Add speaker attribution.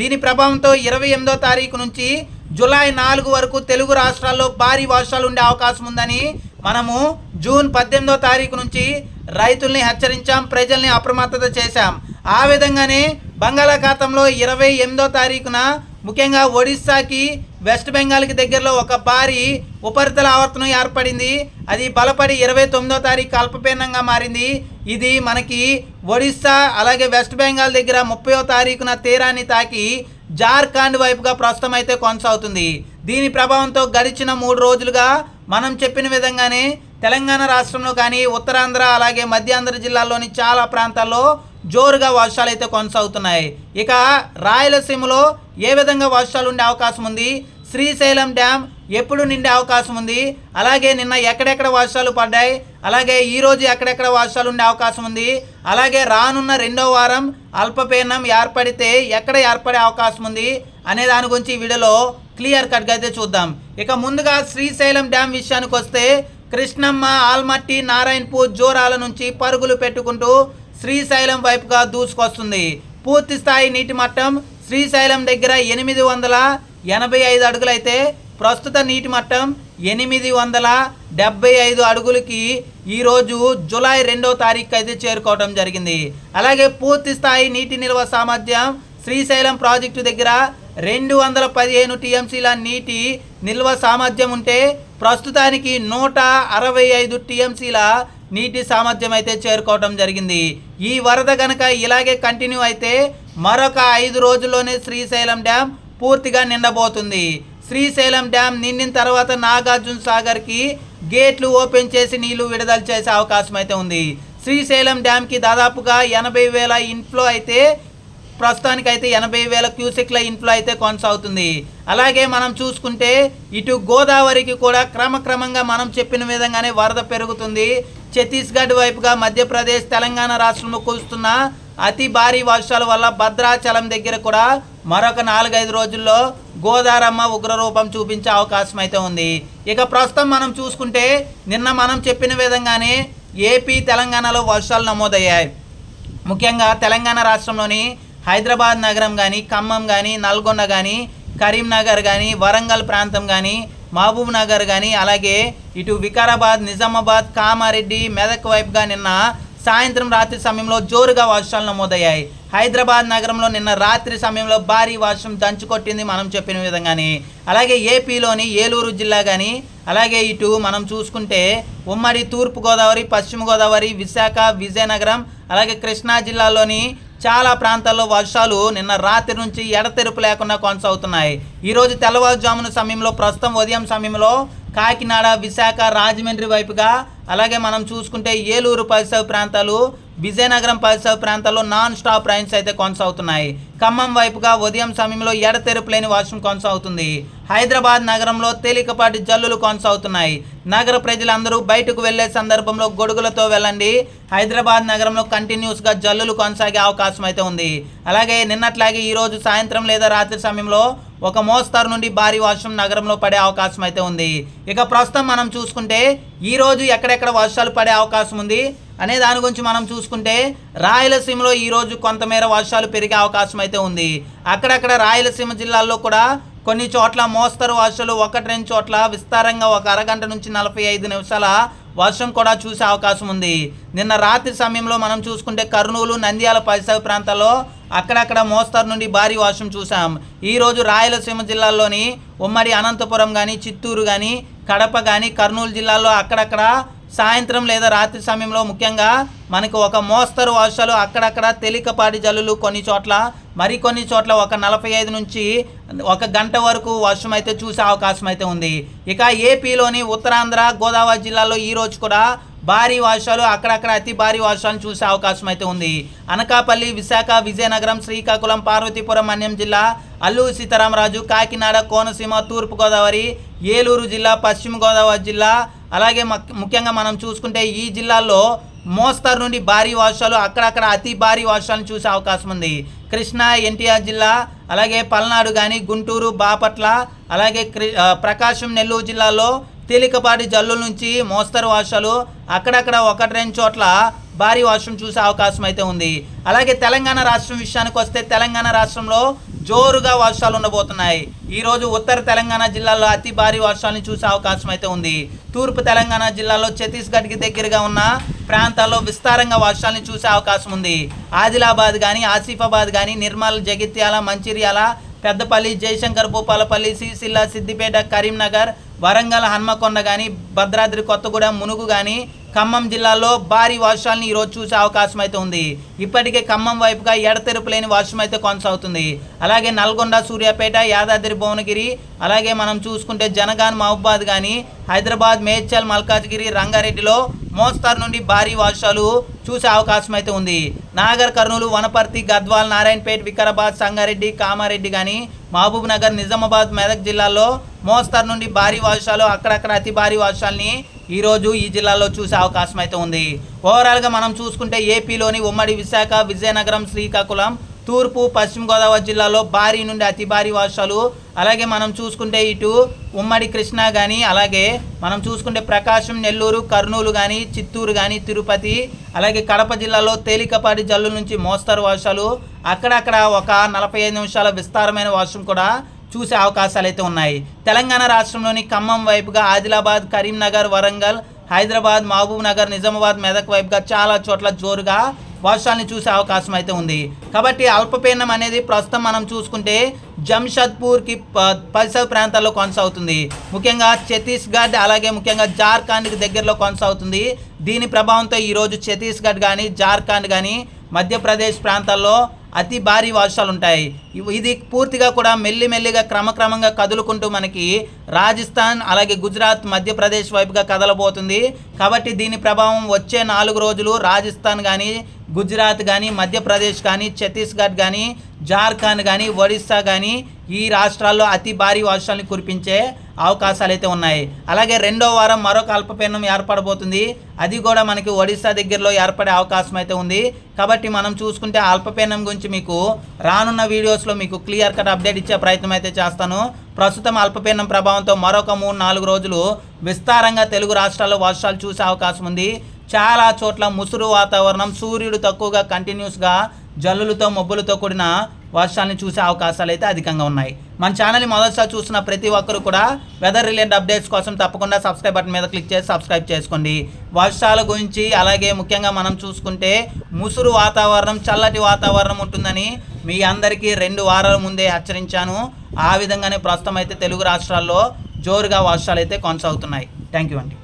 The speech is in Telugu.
Speaker 1: దీని ప్రభావంతో ఇరవై ఎనిమిదో తారీఖు నుంచి జూలై నాలుగు వరకు తెలుగు రాష్ట్రాల్లో భారీ వర్షాలు ఉండే అవకాశం ఉందని మనము జూన్ పద్దెనిమిదో తారీఖు నుంచి రైతుల్ని హెచ్చరించాం ప్రజల్ని అప్రమత్తత చేశాం. ఆ విధంగానే బంగాళాఖాతంలో ఇరవై ఎనిమిదో తారీఖున ముఖ్యంగా ఒడిస్సాకి వెస్ట్ బెంగాల్కి దగ్గరలో ఒక భారీ ఉపరితల ఆవర్తనం ఏర్పడింది. అది బలపడి ఇరవై తొమ్మిదో తారీఖు అల్పపీడనంగా మారింది. ఇది మనకి ఒడిస్సా అలాగే వెస్ట్ బెంగాల్ దగ్గర ముప్పయో తారీఖున తీరాన్ని తాకి జార్ఖండ్ వైపుగా ప్రస్తుతం అయితే కొనసాగుతుంది. దీని ప్రభావంతో గడిచిన మూడు రోజులుగా మనం చెప్పిన విధంగానే తెలంగాణ రాష్ట్రంలో కానీ ఉత్తరాంధ్ర అలాగే మధ్యాంధ్ర జిల్లాల్లోని చాలా ప్రాంతాల్లో జోరుగా వర్షాలు అయితే కొనసాగుతున్నాయి. ఇక రాయలసీమలో ఏ విధంగా వర్షాలు ఉండే అవకాశం ఉంది? శ్రీశైలం డ్యామ్ ఎప్పుడు నిండే అవకాశం ఉంది? అలాగే నిన్న ఎక్కడెక్కడ వర్షాలు పడ్డాయి? అలాగే ఈరోజు ఎక్కడెక్కడ వర్షాలు ఉండే అవకాశం ఉంది? అలాగే రానున్న రెండో వారం అల్పపీడనం ఏర్పడితే ఎక్కడ ఏర్పడే అవకాశం ఉంది? అనే దాని గురించి ఈ వీడియోలో క్లియర్ కట్గా అయితే చూద్దాం. ఇక ముందుగా శ్రీశైలం డ్యామ్ విషయానికి వస్తే కృష్ణమ్మ ఆల్మట్టి నారాయణపూర్ జోరాల నుంచి పరుగులు పెట్టుకుంటూ శ్రీశైలం వైపుగా దూసుకొస్తుంది. పూర్తి స్థాయి నీటి మట్టం శ్రీశైలం దగ్గర ఎనిమిది వందల ఎనభై ఐదు అడుగులైతే ప్రస్తుత నీటి మట్టం ఎనిమిది వందల డెబ్బై ఐదు అడుగులకి ఈరోజు జూలై రెండో తారీఖు అయితే చేరుకోవడం జరిగింది. అలాగే పూర్తి స్థాయి నీటి నిల్వ సామర్థ్యం శ్రీశైలం ప్రాజెక్టు దగ్గర రెండు వందల పదిహేను టీఎంసీల నీటి నిల్వ సామర్థ్యం ఉంటే ప్రస్తుతానికి నూట అరవై ఐదు టీఎంసీల నీటి సామర్థ్యం అయితే చేరుకోవడం జరిగింది. ఈ వరద గనక ఇలాగే కంటిన్యూ అయితే మరొక ఐదు రోజుల్లోనే శ్రీశైలం డ్యామ్ పూర్తిగా నిండబోతుంది. శ్రీశైలం డ్యామ్ నిండిన తర్వాత నాగార్జున సాగర్కి గేట్లు ఓపెన్ చేసి నీళ్ళు విడుదల చేసే అవకాశం అయితే ఉంది. శ్రీశైలం డ్యామ్కి దాదాపుగా ఎనభై వేల ఇన్ఫ్లో అయితే ప్రస్తుతానికి అయితే ఎనభై వేల క్యూసెక్ల ఇన్ఫ్లో అయితే కొనసాగుతుంది. అలాగే మనం చూసుకుంటే ఇటు గోదావరికి కూడా క్రమక్రమంగా మనం చెప్పిన విధంగానే వరద పెరుగుతుంది. ఛత్తీస్గఢ్ వైపుగా మధ్యప్రదేశ్ తెలంగాణ రాష్ట్రంలో కురుస్తున్న అతి భారీ వర్షాల వల్ల భద్రాచలం దగ్గర కూడా మరొక నాలుగైదు రోజుల్లో గోదారమ్మ ఉగ్రరూపం చూపించే అవకాశం అయితే ఉంది. ఇక ప్రస్తుతం మనం చూసుకుంటే నిన్న మనం చెప్పిన విధంగానే ఏపీ తెలంగాణలో వర్షాలు నమోదయ్యాయి. ముఖ్యంగా తెలంగాణ రాష్ట్రంలోని హైదరాబాద్ నగరం కానీ ఖమ్మం కానీ నల్గొండ కానీ కరీంనగర్ కానీ వరంగల్ ప్రాంతం కానీ మహబూబ్ నగర్ కానీ అలాగే ఇటు వికారాబాద్ నిజామాబాద్ కామారెడ్డి మెదక్ వైపుగా నిన్న సాయంత్రం రాత్రి సమయంలో జోరుగా వర్షాలు నమోదయ్యాయి. హైదరాబాద్ నగరంలో నిన్న రాత్రి సమయంలో భారీ వర్షం దంచుకొట్టింది మనం చెప్పిన విధంగానే. అలాగే ఏపీలోని ఏలూరు జిల్లా కానీ అలాగే ఇటు మనం చూసుకుంటే ఉమ్మడి తూర్పు గోదావరి పశ్చిమ గోదావరి విశాఖ విజయనగరం అలాగే కృష్ణా జిల్లాలోని చాలా ప్రాంతాల్లో వర్షాలు నిన్న రాత్రి నుంచి ఎడతెరుపు లేకుండా కొనసాగుతున్నాయి. ఈరోజు తెల్లవారుజామున సమయంలో ప్రస్తుతం ఉదయం సమయంలో కాకినాడ విశాఖ రాజమండ్రి వైపుగా అలాగే మనం చూసుకుంటే ఏలూరు పరిసర ప్రాంతాలు విజయనగరం పరిసర ప్రాంతాల్లో నాన్ స్టాప్ రైన్స్ అయితే కొనసాగుతున్నాయి. ఖమ్మం వైపుగా ఉదయం సమయంలో ఎడతెరుపు లేని వర్షం కొనసాగుతుంది. హైదరాబాద్ నగరంలో తేలికపాటి జల్లులు కొనసాగుతున్నాయి. నగర ప్రజలందరూ బయటకు వెళ్ళే సందర్భంలో గొడుగులతో వెళ్ళండి. హైదరాబాద్ నగరంలో కంటిన్యూస్గా జల్లులు కొనసాగే అవకాశం అయితే ఉంది. అలాగే నిన్నట్లాగే ఈరోజు సాయంత్రం లేదా రాత్రి సమయంలో ఒక మోస్తరు నుండి భారీ వర్షం నగరంలో పడే అవకాశం అయితే ఉంది. ఇక ప్రస్తుతం మనం చూసుకుంటే ఈరోజు ఎక్కడెక్కడ వర్షాలు పడే అవకాశం ఉంది అనే దాని గురించి మనం చూసుకుంటే రాయలసీమలో ఈరోజు కొంతమేర వర్షాలు పెరిగే అవకాశం అయితే ఉంది. అక్కడక్కడ రాయలసీమ జిల్లాల్లో కూడా కొన్ని చోట్ల మోస్తరు వర్షాలు ఒకటి రెండు చోట్ల విస్తారంగా ఒక అరగంట నుంచి నలభై ఐదు నిమిషాల వర్షం కూడా చూసే అవకాశం ఉంది. నిన్న రాత్రి సమయంలో మనం చూసుకుంటే కర్నూలు నంద్యాల పరిసర ప్రాంతాల్లో అక్కడక్కడ మోస్తరు నుండి భారీ వర్షం చూసాం ఈరోజు రాయలసీమ జిల్లాల్లోని ఉమ్మడి అనంతపురం కానీ చిత్తూరు కానీ కడప కానీ కర్నూలు జిల్లాల్లో అక్కడక్కడ సాయంత్రం లేదా రాత్రి సమయంలో ముఖ్యంగా మనకు ఒక మోస్తరు వర్షాలు అక్కడక్కడ తేలికపాటి జల్లులు కొన్ని చోట్ల మరికొన్ని చోట్ల ఒక నలభై ఐదు నుంచి ఒక గంట వరకు వర్షం అయితే చూసే అవకాశం అయితే ఉంది. ఇక ఏపీలోని ఉత్తరాంధ్ర గోదావరి జిల్లాలో ఈ రోజు కూడా భారీ వర్షాలు అక్కడక్కడ అతి భారీ వర్షాలు చూసే అవకాశం అయితే ఉంది. అనకాపల్లి విశాఖ విజయనగరం శ్రీకాకుళం పార్వతీపురం మన్యం జిల్లా అల్లూరు సీతారామరాజు కాకినాడ కోనసీమ తూర్పుగోదావరి ఏలూరు జిల్లా పశ్చిమ గోదావరి జిల్లా అలాగే మక్- ముఖ్యంగా మనం చూసుకుంటే ఈ జిల్లాల్లో మోస్తరు నుండి భారీ వర్షాలు అక్కడక్కడ అతి భారీ వర్షాలను చూసే అవకాశం ఉంది. కృష్ణా ఎన్టీఆర్ జిల్లా అలాగే పల్నాడు కానీ గుంటూరు బాపట్ల అలాగే క్రి- ప్రకాశం నెల్లూరు జిల్లాలో తేలికపాటి జల్లుల నుంచి మోస్తరు వర్షాలు అక్కడక్కడ ఒకటి రెండు చోట్ల భారీ వర్షం చూసే అవకాశం అయితే ఉంది. అలాగే తెలంగాణ రాష్ట్రం విషయానికి వస్తే తెలంగాణ రాష్ట్రంలో జోరుగా వర్షాలు ఉండబోతున్నాయి. ఈరోజు ఉత్తర తెలంగాణ జిల్లాలో అతి భారీ వర్షాలను చూసే అవకాశం అయితే ఉంది. తూర్పు తెలంగాణ జిల్లాలో ఛత్తీస్గఢ్కి దగ్గరగా ఉన్న ప్రాంతాల్లో విస్తారంగా వర్షాలను చూసే అవకాశం ఉంది. ఆదిలాబాద్ కానీ ఆసిఫాబాద్ కానీ నిర్మల్ జగిత్యాల మంచిర్యాల పెద్దపల్లి జయశంకర్ భూపాలపల్లి సిరిసిల్ల సిద్దిపేట కరీంనగర్ వరంగల్ హన్మకొండ కానీ భద్రాద్రి కొత్తగూడెం మునుగు కానీ ఖమ్మం జిల్లాలో భారీ వర్షాలను ఈరోజు చూసే అవకాశం అయితే ఉంది. ఇప్పటికే ఖమ్మం వైపుగా ఎడతెరుపు లేని వర్షం అయితే కొనసాగుతుంది. అలాగే నల్గొండ సూర్యాపేట యాదాద్రి భువనగిరి అలాగే మనం చూసుకుంటే జనగాన్ మహబాద్ కానీ హైదరాబాద్ మేడ్చల్ మల్కాజ్గిరి రంగారెడ్డిలో మోస్తారు నుండి భారీ వర్షాలు చూసే అవకాశం అయితే ఉంది. నాగర్ కర్నూలు వనపర్తి గద్వాల్ నారాయణపేట్ వికారాబాద్ సంగారెడ్డి కామారెడ్డి కానీ మహబూబ్ నగర్ నిజామాబాద్ మెదక్ జిల్లాల్లో మోస్తారు నుండి భారీ వర్షాలు అక్కడక్కడ అతి భారీ వర్షాలని ఈరోజు ఈ జిల్లాలో చూసే అవకాశం అయితే ఉంది. ఓవరాల్గా మనం చూసుకుంటే ఏపీలోని ఉమ్మడి విశాఖ విజయనగరం శ్రీకాకుళం తూర్పు పశ్చిమ గోదావరి జిల్లాలో భారీ నుండి అతి భారీ వర్షాలు. అలాగే మనం చూసుకుంటే ఇటు ఉమ్మడి కృష్ణా కానీ అలాగే మనం చూసుకుంటే ప్రకాశం నెల్లూరు కర్నూలు కానీ చిత్తూరు కానీ తిరుపతి అలాగే కడప జిల్లాలో తేలికపాటి జల్లు నుంచి మోస్తరు వర్షాలు. అక్కడక్కడ ఒక నలభై ఐదు నిమిషాల విస్తారమైన వర్షం కూడా చూసే అవకాశాలు అయితే ఉన్నాయి. తెలంగాణ రాష్ట్రంలోని ఖమ్మం వైపుగా ఆదిలాబాద్ కరీంనగర్ వరంగల్ హైదరాబాద్ మహబూబ్ నగర్ నిజామాబాద్ మెదక్ వైపుగా చాలా చోట్ల జోరుగా వర్షాలను చూసే అవకాశం అయితే ఉంది. కాబట్టి అల్పపీడనం అనేది ప్రస్తుతం మనం చూసుకుంటే జంషద్పూర్కి ప- పరిసర ప్రాంతాల్లో కొనసాగుతుంది. ముఖ్యంగా ఛత్తీస్గఢ్ అలాగే ముఖ్యంగా జార్ఖండ్కి దగ్గరలో కొనసాగుతుంది. దీని ప్రభావంతో ఈరోజు ఛత్తీస్గఢ్ కానీ జార్ఖండ్ కానీ మధ్యప్రదేశ్ ప్రాంతాల్లో అతి భారీ వర్షాలు ఉంటాయి ఇది పూర్తిగా కూడా మెల్లిమెల్లిగా క్రమక్రమంగా కదులుకుంటూ మనకి రాజస్థాన్ అలాగే గుజరాత్ మధ్యప్రదేశ్ వైపుగా కదలబోతుంది. కాబట్టి దీని ప్రభావం వచ్చే నాలుగు రోజులు రాజస్థాన్ కానీ గుజరాత్ కానీ మధ్యప్రదేశ్ కానీ ఛత్తీస్గఢ్ కానీ జార్ఖండ్ కానీ ఒడిస్సా కానీ ఈ రాష్ట్రాల్లో అతి భారీ వర్షాలను కురిపించే అవకాశాలు అయితే ఉన్నాయి. అలాగే రెండో వారం మరొక అల్పపీడనం ఏర్పడబోతుంది. అది కూడా మనకి ఒడిస్సా దగ్గరలో ఏర్పడే అవకాశం అయితే ఉంది. కాబట్టి మనం చూసుకుంటే ఆ అల్పపీడనం గురించి మీకు రానున్న వీడియోస్లో మీకు క్లియర్ కట్ అప్డేట్ ఇచ్చే ప్రయత్నం అయితే చేస్తాను. ప్రస్తుతం అల్పపీడనం ప్రభావంతో మరొక మూడు నాలుగు రోజులు విస్తారంగా తెలుగు రాష్ట్రాల్లో వర్షాలు చూసే అవకాశం ఉంది. చాలా చోట్ల ముసురు వాతావరణం సూర్యుడు తక్కువగా కంటిన్యూస్గా జల్లులతో మబ్బులతో కూడిన వర్షాలను చూసే అవకాశాలు అయితే అధికంగా ఉన్నాయి. మన ఛానల్ని మొదటిసారి చూసిన ప్రతి ఒక్కరు కూడా వెదర్ రిలేటెడ్ అప్డేట్స్ కోసం తప్పకుండా సబ్స్క్రైబ్ బటన్ మీద క్లిక్ చేసి సబ్స్క్రైబ్ చేసుకోండి. వర్షాల గురించి అలాగే ముఖ్యంగా మనం చూసుకుంటే ముసురు వాతావరణం చల్లటి వాతావరణం ఉంటుందని మీ అందరికీ రెండు వారాల ముందే హెచ్చరించాను. ఆ విధంగానే ప్రస్తుతం అయితే తెలుగు రాష్ట్రాల్లో జోరుగా వర్షాలు అయితే కొనసాగుతున్నాయి. థ్యాంక్ యూ అండి.